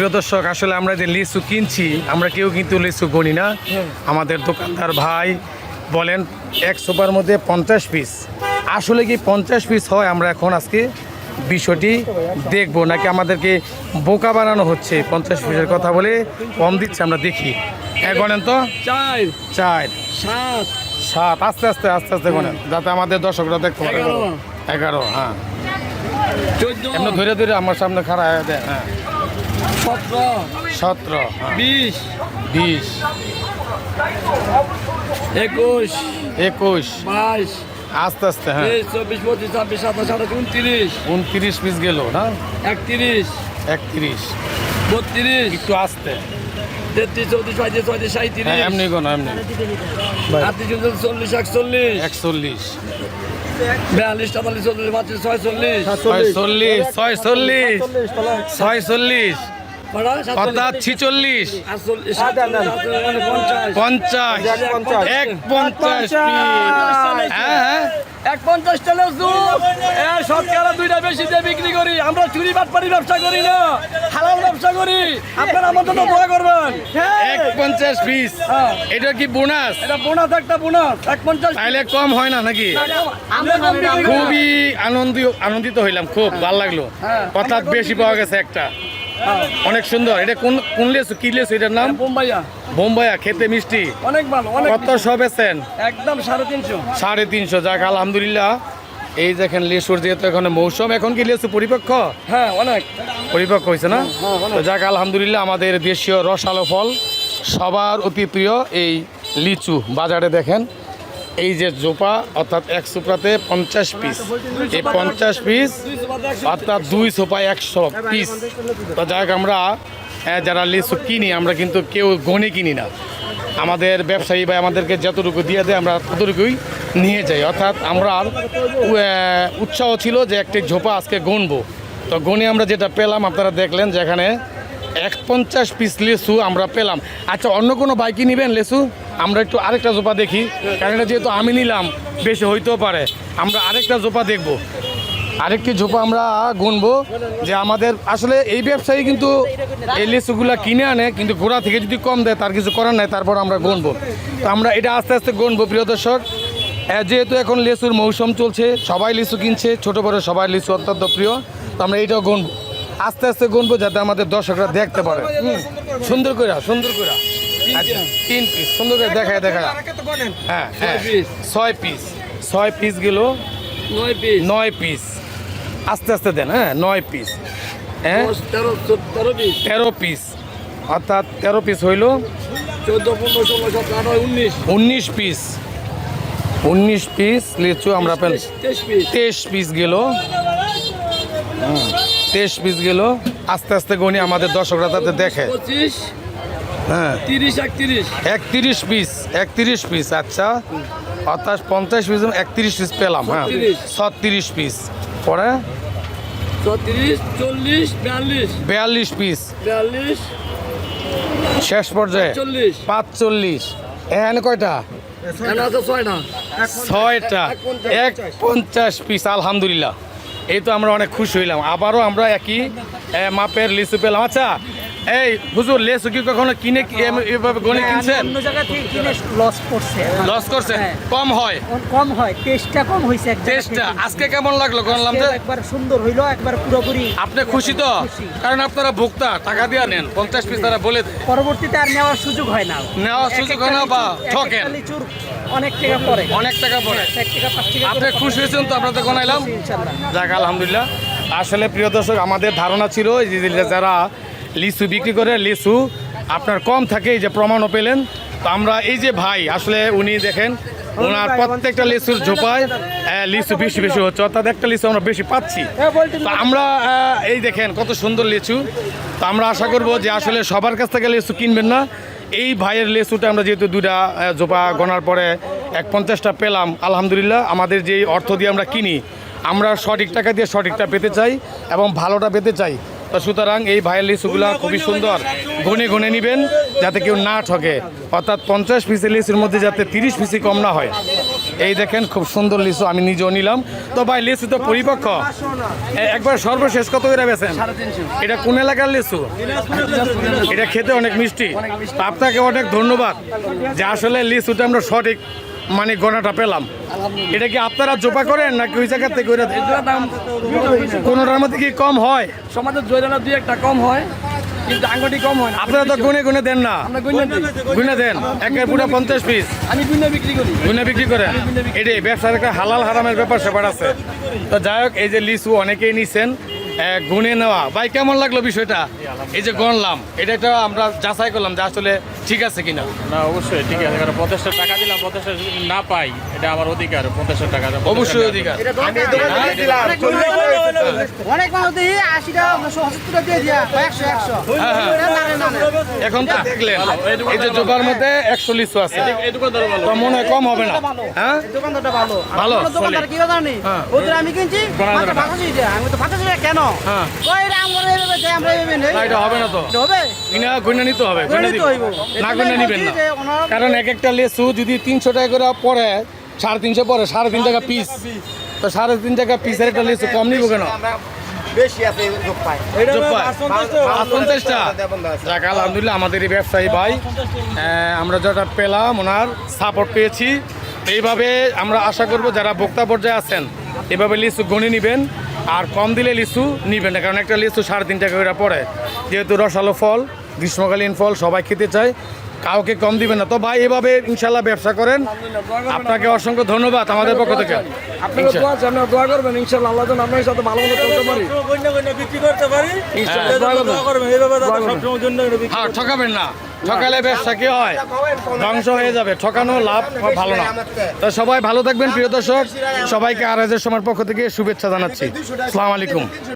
প্রিয় দর্শক আসলে আমরা যে লিচু কিনছি আমরা কেউ কিন্তু লিচু গণি না। আমাদের দোকানদার ভাই বলেন এক সোপার মধ্যে পঞ্চাশ পিস আসলে কি পঞ্চাশ পিস হয় আমরা এখন আজকে বিষয়টি দেখব নাকি আমাদেরকে বোকা বানানো হচ্ছে পঞ্চাশ পিসের কথা বলে কম দিচ্ছে আমরা দেখি। এক গণেন তো? চার। চার। সাত। সাত আস্তে আস্তে আস্তে আস্তে গণেন যাতে আমাদের দর্শকরা দেখতে পারে। এগারো। হ্যাঁ। এমনি ধরে ধরে আমার সামনে খাড়া হয়ে দেয় হ্যাঁ। সতেরো সতেরো হ্যাঁ। বিশ। বিশ। একুশ। একুশ। বাইশ। আস্তে আস্তে হ্যাঁ। চব্বিশ পঁচিশ ছাব্বিশ সাতাশ আঠাশ উনত্রিশ। উনত্রিশ পিস গেল না? একত্রিশ। একত্রিশ। বত্রিশ। একটু আস্তে। তেত্রিশ চৌত্রিশ পঁয়ত্রিশ ছয়ত্রিশ হ্যাঁ সাঁত্রিশ এমনি কোনো এমনি। আটত্রিশ চল্লিশ একচল্লিশ। একচল্লিশ। বিয়াল্লিশ তেতাল্লিশ চল্লিশ পাঁচত্রিশ ছয়চল্লিশ। ছয়চল্লিশ ছয়চল্লিশ। ছয়চল্লিশ? অর্থাৎ ছিচল্লিশ। আটচল্লিশ, মানে পঞ্চাশ। পঞ্চাশ। এক পঞ্চাশ। piece। হ্যাঁ হ্যাঁ। এক পঞ্চাশ টাকা শতকরা দুইটা বেশি দিয়ে বিক্রি করি। আমরা চুরি বাটপারি ব্যবসা করি না। হালাল ব্যবসা করি। আপনারা আমার জন্য দোয়া করবেন। এক পঞ্চাশ পিস। হ্যাঁ। এটা কি বোনাস? এটা বোনাস একটা বোনাস। এক পঞ্চাশ তাইলে কম হয় না নাকি। খুবই আনন্দ আনন্দিত হইলাম। খুব ভালো লাগল। অর্থাৎ বেশি পাওয়া গেছে একটা। অনেক সুন্দর। এটা কোন কোন লেসু? কি লেসু এটার নাম? বোম্বাইয়া। বোম্বাইয়া খেতে মিষ্টি। অনেক ভালো অনেক কত সবেছেন একদম সাড়ে তিনশো। সাড়ে তিনশো যাক আলহামদুলিল্লাহ। এই দেখেন লেসুর যেহেতু এখন মৌসুম এখন কি লেসু পরিপক্ষ হ্যাঁ অনেক। পরিপক্ক হয়েছে না? হ্যাঁ, অনেক। তো যাক আলহামদুলিল্লাহ আমাদের দেশীয় রসালো ফল সবার অতি প্রিয় এই লিচু। বাজারে দেখেন এই যে জোপা, অর্থাৎ এক সুপাতে পঞ্চাশ পিস এই পঞ্চাশ পিস অর্থাৎ দুই সোপা একশো পিস তো যাক আমরা যারা লিচু কিনি, আমরা কিন্তু কেউ গনে কিনি না। আমাদের ব্যবসায়ী বা আমাদেরকে যতটুকু দিয়ে দেয়, আমরা ততটুকুই নিয়ে যাই। অর্থাৎ আমরা উৎসাহ ছিল যে একটি ঝোপা আজকে গনবো তো গনে আমরা যেটা পেলাম, আপনারা দেখলেন যেখানে এক পঞ্চাশ পিস লেসু আমরা পেলাম। আচ্ছা অন্য কোনো বাইকই নেবেন লেসু আমরা একটু আরেকটা জোপা দেখি। কারণ এটা যেহেতু আমি নিলাম, বেশি হইতেও পারে। আমরা আরেকটা জোপা দেখব। আরেকটি ঝোপা আমরা গুনবো যে আমাদের আসলে এই ব্যবসায়ী কিন্তু এই লিচুগুলো কিনে আনে, কিন্তু ঘোড়া থেকে যদি কম দেয়, তার কিছু করার নাই, তারপর আমরা গুনবো। তো আমরা এটা আস্তে আস্তে গুনবো, প্রিয় দর্শক। যেহেতু এখন লিচুর মৌসুম চলছে, সবাই লিচু কিনছে, ছোট বড় সবাই লিচু অত্যন্ত প্রিয়, তো আমরা এইটাও গুনবো। আস্তে আস্তে গুনবো যাতে আমাদের দর্শকরা দেখতে পারে। সুন্দর করে সুন্দর করে তিন পিস সুন্দর করে দেখায় দেখায়। হ্যাঁ হ্যাঁ। ছয় পিস ছয় পিস গেল নয় পিস নয় পিস আস্তে আস্তে দেন হ্যাঁ নয় পিস হ্যাঁ? তেরো পিস অর্থাৎ তেরো পিস হইল উনিশ। পিস উনিশ পিস লিচু আমরা পেল তেইশ পিস গেল। তেইশ পিস গেল। আস্তে আস্তে গণি আমাদের দর্শকরা তাতে দেখে। হ্যাঁ। তিরিশ একত্রিশ। একত্রিশ পিস একত্রিশ পিস আচ্ছা। অর্থাৎ পঞ্চাশ পিস একত্রিশ পিস পেলাম হ্যাঁ। ছত্রিশ। পিস পরে? চল্লিশ বিয়াল্লিশ। পিস শেষ পর্যায়ে? চল্লিশ পাঁচচল্লিশ। এখানে কয়টা? ছয়টা। ছয়টা। এক পঞ্চাশ। পিস আলহামদুলিল্লাহ। এই তো আমরা অনেক খুশি হইলাম। আবারও আমরা একই মাপের লিচু পেলাম। আচ্ছা এই হুজুর লেচু কি কখনো কিনে এভাবে গনে কিনছেন? অন্য জায়গা থেকে কিনে লস করছে। লস করছেন হ্যাঁ। কম হয়? কম হয়। টেস্টটা কম এক টেস্টটা? আজকে কেমন লাগল গনলাম যে একবার সুন্দর হইল একবার পুরোপুরি আপনি খুশি তো? কারণ আপনারা ভোক্তা টাকা দিয়ে নেন। পঞ্চাশ পিস তারা বলে পরবর্তীতে আর নেওয়ার সুযোগ হয় না। নেওয়ার সুযোগ হয় না বা ঠকেন। লিচুর অনেক টাকা পড়ে। অনেক টাকা পড়ে। এক টাকা পাঁচ টাকা আপনি খুশি হয়েছেন তো? আপনাদের গনাইলাম খুশি, ইনশাল্লাহ যাক আলহামদুলিল্লাহ। আসলে প্রিয় দর্শক আমাদের ধারণা ছিল যে যারা লিচু বিক্রি করে লিচু আপনার কম থাকে এই যে প্রমাণও পেলেন। তো আমরা এই যে ভাই আসলে উনি দেখেন ওনার প্রত্যেকটা লিচুর ঝোপায় লিচু বেশি বেশি হচ্ছে অর্থাৎ একটা লিচু আমরা বেশি পাচ্ছি। তো আমরা এই দেখেন কত সুন্দর লিচু। তো আমরা আশা করব যে আসলে সবার কাছ থেকে লিচু কিনবেন না। এই ভাইয়ের লিচুটা আমরা যেহেতু দুটা জোপা গনার পরে এক পঞ্চাশটা পেলাম আলহামদুলিল্লাহ আমাদের যে অর্থ দিয়ে আমরা কিনি আমরা সঠিক টাকা দিয়ে সঠিকটা পেতে চাই এবং ভালোটা পেতে চাই। তো সুতরাং এই ভাইয়ের লিচুগুলো খুবই সুন্দর। গনে গনে নেবেন যাতে কেউ না ঠকে অর্থাৎ পঞ্চাশ পিসের লিচুর মধ্যে যাতে তিরিশ পিসি কম না হয়। এই দেখেন খুব সুন্দর লিচু আমি নিজেও নিলাম। তো ভাই লিচু তো পরিপক্ক। একবার সর্বশেষ কত করে বেছেন এটা কোন এলাকার লিচু এটা খেতে অনেক মিষ্টি। আপনাকে অনেক ধন্যবাদ যে আসলে লিচুটা আমরা সঠিক মানে গণাটা পেলাম। এটা কি আপনারা জোপা করেন নাকি ওই জায়গা থেকে দাম কোনোটার মধ্যে কি কম হয়? সমাজের জয়রানা দুই একটা কম হয় কিন্তু আঙ্গুটি কম হয় আপনারা তো গুনে গুনে দেন না। গুনে দেন। একের পুরো পঞ্চাশ পিস। আমি বিক্রি করি। গুনে বিক্রি করেন? এটাই ব্যবসার একটা হালাল হারামের ব্যাপার স্যাপার আছে। তো যাই হোক এই যে লিচু অনেকেই নিছেন। গুনে নেওয়া। ভাই কেমন লাগল বিষয়টা? এই যে গণলাম এটা তো আমরা যাচাই করলাম যে আসলে ঠিক আছে কিনা। না অবশ্যই ঠিক আছে কারণ পঞ্চাশটা টাকা দিলাম পঞ্চাশটা যদি না পাই এটা আমার অধিকার পঞ্চাশটা টাকা অবশ্যই অধিকার। অনেক মানুষ দিয়ে আশি টাকা সত্তর টাকা দিয়ে দিয়া একশো একশো। হ্যাঁ, হ্যাঁ। এখন তো দেখলেন এই যে মধ্যে একশো লিচু আছে। তো মনে হয় কম হবে না। হ্যাঁ? দোকানদারটা ভালো। ভালো, দোকানদার কি জানি? হ্যাঁ। ওদের আমি কিনছি আমি তো কেন? হবে না তো। হবে? নিতে হবে। না নিবেন না। কারণ এক একটা লেসু যদি তিনশো টাকা করে পরে সাড়ে তিনশো পরে সাড়ে তিন টাকা পিস তো সাড়ে তিন টাকা পিসের একটা লেসু কম নিব কেন? বেশি আছে যাক আলহামদুলিল্লাহ আমাদের এই ব্যবসায়ী ভাই। আমরা যেটা পেলাম ওনার সাপোর্ট পেয়েছি। এইভাবে আমরা আশা করব যারা ভোক্তা পর্যায়ে আছেন এভাবে লিচু গণে নেবেন। আর কম দিলে লিচু নিবেন না কারণ একটা লিচু সাড়ে তিন টাকা করে পড়ে। যেহেতু রসালো ফল গ্রীষ্মকালীন ফল সবাই খেতে চায়। কাউকে কম দিবেন না। তো ভাই এভাবে ইনশাল্লাহ ব্যবসা করেন। আপনাকে অসংখ্য ধন্যবাদ আমাদের পক্ষ থেকে। আপনারা দোয়া আছে দোয়া করবেন ইনশাআল্লাহ আল্লাহ যেন আপনার সাথে ভালো মতো চলতে পারি। বিক্রি করতে পারি। ইনশাআল্লাহ দোয়া করবেন। করবেন। এইভাবে সবসময় জন্য হ্যাঁ ঠকাবেন না। ঠকালে ব্যবসা কি হয়? ধ্বংস হয়ে যাবে। ঠকানো লাভ ভালো না। তো সবাই ভালো থাকবেন প্রিয় দর্শক। সবাইকে আড়াইজের সময় পক্ষ থেকে শুভেচ্ছা জানাচ্ছি। আসসালামু আলাইকুম।